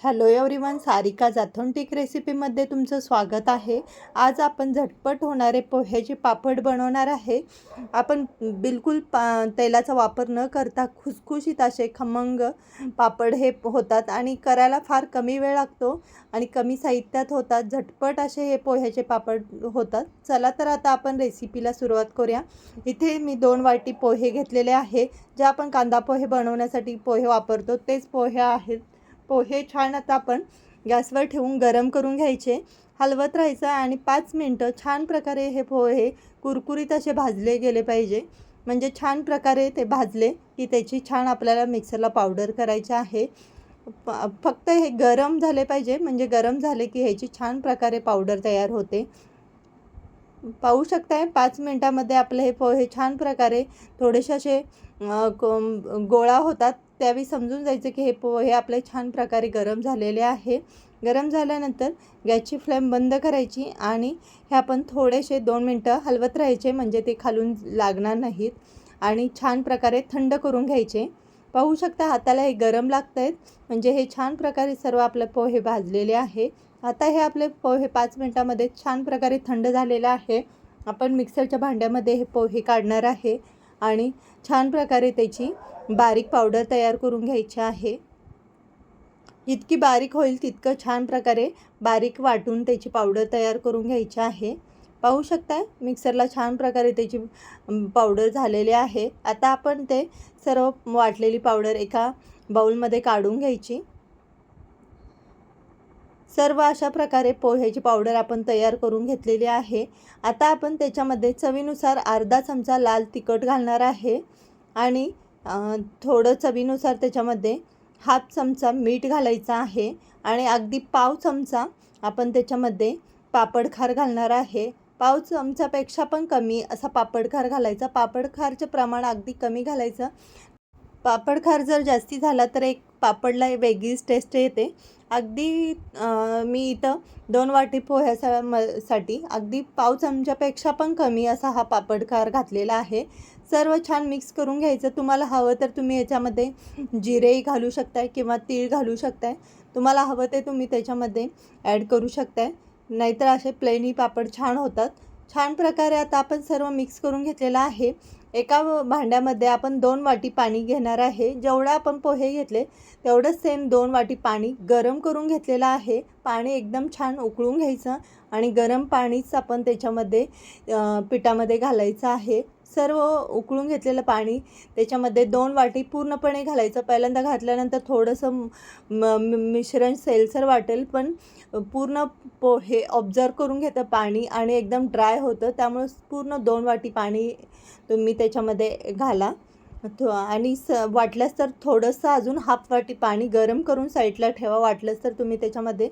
Hello everyone Sarika जाथोंटिक रेसिपीमध्ये तुमचं स्वागत आहे. आज आपण झटपट होणारे पोह्याचे पापड बनवणार आहे आपण बिलकुल पा तेलाचा वापर न करता खुसखुशीत असे खमंग पापड हे होतात आणि करायला फार कमी वेळ लागतो आणि कमी साहित्यात होतात. झटपट असे हे पोह्याचे पापड होतात. चला तर आता आपण रेसिपीला सुरुवात करूया. इथे मी दोन वाटी पोहे घेतलेले आहे. जे आपण कांदा पोहे बनवण्यासाठी पोहे वापरतो तेच पोहे आहेत. पोहे छान आता आपण गॅसवर ठेवून गरम करून घ्यायचे. हलवत राहायचं आणि पाच मिनटं छान प्रकारे हे पोहे कुरकुरीत असे भाजले गेले पाहिजे. म्हणजे छान प्रकारे ते भाजले की त्याची छान आपल्याला मिक्सरला पावडर करायची आहे. प फक्त हे गरम झाले पाहिजे. म्हणजे गरम झाले की ह्याची छान प्रकारे पावडर तयार होते. पाहू शकताय पाच मिनटामध्ये आपले हे पोहे छान प्रकारे थोडेसे असे गोळा होतात. त्यावेळी समजून जायचं की हे पोहे आपले छान प्रकारे गरम झालेले आहे. गरम झाल्यानंतर गॅसची फ्लेम बंद करायची आणि हे आपण थोडेसे दोन मिनटं हलवत राहायचे म्हणजे ते खालून लागणार नाहीत. आणि छान प्रकारे थंड करून घ्यायचे. पाहू शकता हाताला हे गरम लागत आहेत म्हणजे हे छान प्रकारे सर्व आपले पोहे भाजलेले आहे. आता हे आपले पोहे पाच मिनटामध्ये छान प्रकारे थंड झालेलं आहे. आपण मिक्सरच्या भांड्यामध्ये हे पोहे काढणार आहे. आणि छान प्रकारे त्याची बारीक पावडर तयार करून घ्यायची आहे. इतकी बारीक होईल तितकं छान प्रकारे बारीक वाटून त्याची पावडर तयार करून घ्यायची आहे. पाहू शकताय मिक्सरला छान प्रकारे त्याची पावडर झालेली आहे. आता आपण ते सर्व वाटलेली पावडर एका बाऊलमध्ये काढून घ्यायची. सर्व अशा प्रकारे पोह्याची पावडर आपण तयार करून घेतलेली आहे. आता आपण त्याच्यामध्ये चवीनुसार अर्धा चमचा लाल तिखट घालणार आहे. आणि थोडं चवीनुसार त्याच्यामध्ये हाफ चमचा मीठ घालायचा आहे. आणि अगदी पाव चमचा आपण त्याच्यामध्ये पापडखार घालणार आहे. पाव चमचापेक्षा पण कमी असा पापडखार घालायचा. पापडखारचं प्रमाण अगदी कमी घालायचं. पापडखार जर जास्ती झाला तर एक पापडला वेगळीच टेस्ट येते. अगदी मी इथं दोन वाटी पोह्यासा म साठी अगदी पाव चमच्यापेक्षा पण कमी असा हा पापडकार घातलेला आहे. सर्व छान मिक्स करून घ्यायचं. तुम्हाला हवं तर तुम्ही याच्यामध्ये जिरेही घालू शकताय किंवा तीळ घालू शकताय. तुम्हाला हवं ते तुम्ही त्याच्यामध्ये ॲड करू शकताय. नाहीतर असे प्लेनी पापड छान होतात. छान प्रकारे आता आपण सर्व मिक्स करून घेतलेलं आहे. एका भांड्यामध्ये आपण दोन वाटी पाणी घेणार आहे. जेवढं आपण पोहे घेतले तेवढंच सेम दोन वाटी पाणी गरम करून घेतलेलं आहे. पाणी एकदम छान उकळून घ्यायचं आणि गरम पाणीच आपण त्याच्यामध्ये पिठामध्ये घालायचं आहे. सर्व उकळून घेतलेलं पाणी त्याच्यामध्ये दोन वाटी पूर्णपणे घालायचं. पहिल्यांदा घातल्यानंतर थोडंसं म मिश्रण सेलसर वाटेल पण पूर्ण पो हे ऑब्झर्व करून घेतं पाणी आणि एकदम ड्राय होतं. त्यामुळं पूर्ण दोन वाटी पाणी तुम्ही त्याच्यामध्ये घाला. आणि स वाटल्यास तर थोडंसं अजून हाफ वाटी पाणी गरम करून साईडला ठेवा. वाटलंच तर तुम्ही त्याच्यामध्ये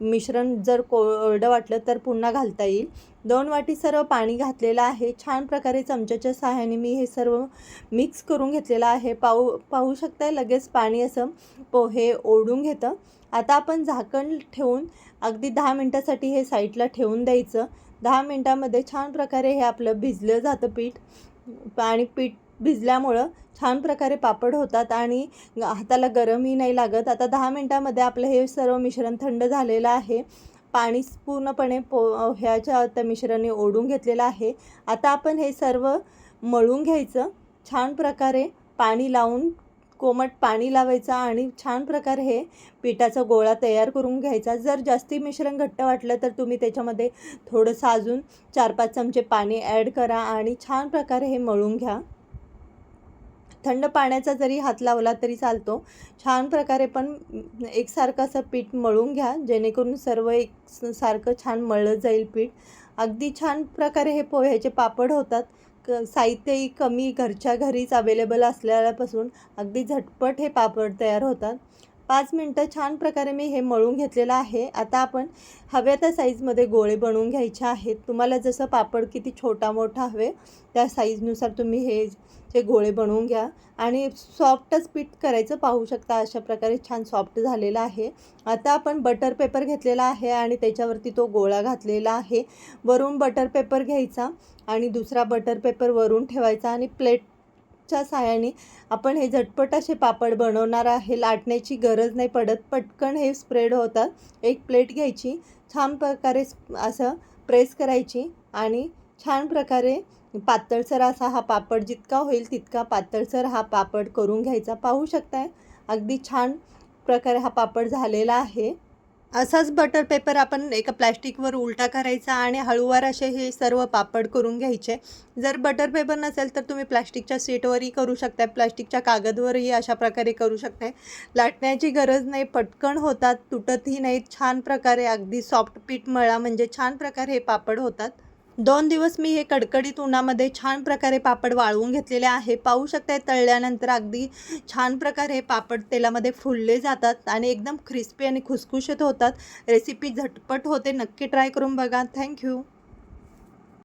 मिश्रण जर कोरडं वाटलं तर पुन्हा घालता येईल. दोन वाटी सर्व पाणी घातलेलं आहे. छान प्रकारे चमच्याच्या सहाय्याने मी हे सर्व मिक्स करून घेतलेलं आहे. पाहू पाहू शकताय? लगेच पाणी असं पोहे ओढून घेतं. आता आपण झाकण ठेवून अगदी दहा मिनटासाठी हे साईडला ठेवून द्यायचं. दहा मिनटामध्ये छान प्रकारे हे आपलं भिजलं जातं पीठ. आणि पीठ भिजल्यामुळं छान प्रकारे पापड होतात आणि हाताला गरमही नाही लागत. आता दहा मिनटामध्ये आपलं हे सर्व मिश्रण थंड झालेलं आहे. पाणी पूर्णपणे पो ह्याच्या त्या मिश्रणाने ओढून घेतलेलं आहे. आता आपण हे सर्व मळून घ्यायचं. छान प्रकारे पाणी लावून कोमट पाणी लावायचं आणि छान प्रकारे हे पिठाचा गोळा तयार करून घ्यायचा. जर जास्ती मिश्रण घट्ट वाटलं तर तुम्ही त्याच्यामध्ये थोडंसं अजून चार पाच चमचे पाणी ॲड करा आणि छान प्रकारे हे मळून घ्या. थंड पाण्याचा जरी हात लावला तरी चालतो. छान प्रकारे पण एकसारखं असं पीठ मळून घ्या जेणेकरून सर्व एक सारखं छान मळलं जाईल पीठ. अगदी छान प्रकारे हे पोह्याचे पापड होतात. क साहित्यही कमी घरच्या घरीच अवेलेबल असल्यापासून अगदी झटपट हे पापड तयार होतात. पाच मिनटं छान प्रकारे मी हे मळून घेतलेलं आहे. आता आपण हव्या त्या साईजमध्ये गोळे बनवून घ्यायचे आहेत. तुम्हाला जसं पापड किती छोटा मोठा हवे त्या साईजनुसार तुम्ही हे जे गोळे बनवून घ्या. आणि सॉफ्टच पीठ करायचं पाहू शकता अशा प्रकारे छान सॉफ्ट झालेलं आहे. आता आपण बटर पेपर घेतलेला आहे आणि त्याच्यावरती तो गोळा घातलेला आहे. वरून बटर पेपर घ्यायचा आणि दुसरा बटर पेपर वरून ठेवायचा आणि प्लेट च्या साहाय्याने आपण हे झटपट असे पापड बनवणार आहे. लाटण्याची गरज नाही पडत. पटकन हे स्प्रेड होतात. एक प्लेट घ्यायची. छान प्रकारे असं प्रेस करायची आणि छान प्रकारे पातळसर असा हा पापड जितका होईल तितका पातळसर हा पापड करून घ्यायचा. पाहू शकताय? अगदी छान प्रकारे हा पापड झालेला आहे. असाच बटर पेपर आपण एका प्लॅस्टिकवर उलटा करायचा आणि हळूवार असे हे सर्व पापड करून घ्यायचे. जर बटर पेपर नसेल तर तुम्ही प्लॅस्टिकच्या सीटवरही करू शकता प्लॅस्टिकच्या कागदवरही अशा प्रकारे करू शकताय. लाटण्याची गरज नाही. पटकन होतात तुटतही नाहीत. छान प्रकारे अगदी सॉफ्ट पीठ मळा म्हणजे छान प्रकारे हे पापड होतात. दोन दिवस मी हे कडकडीत उन्हामध्ये छान प्रकारे पापड वाळवून घेतलेले आहे. पाहू शकताय तळल्यानंतर अगदी छान प्रकारे पापड तेलामध्ये फुलले जातात आणि एकदम क्रिस्पी आणि खुसखुशीत होतात. रेसिपी झटपट होते नक्की ट्राय करून बघा. थँक्यू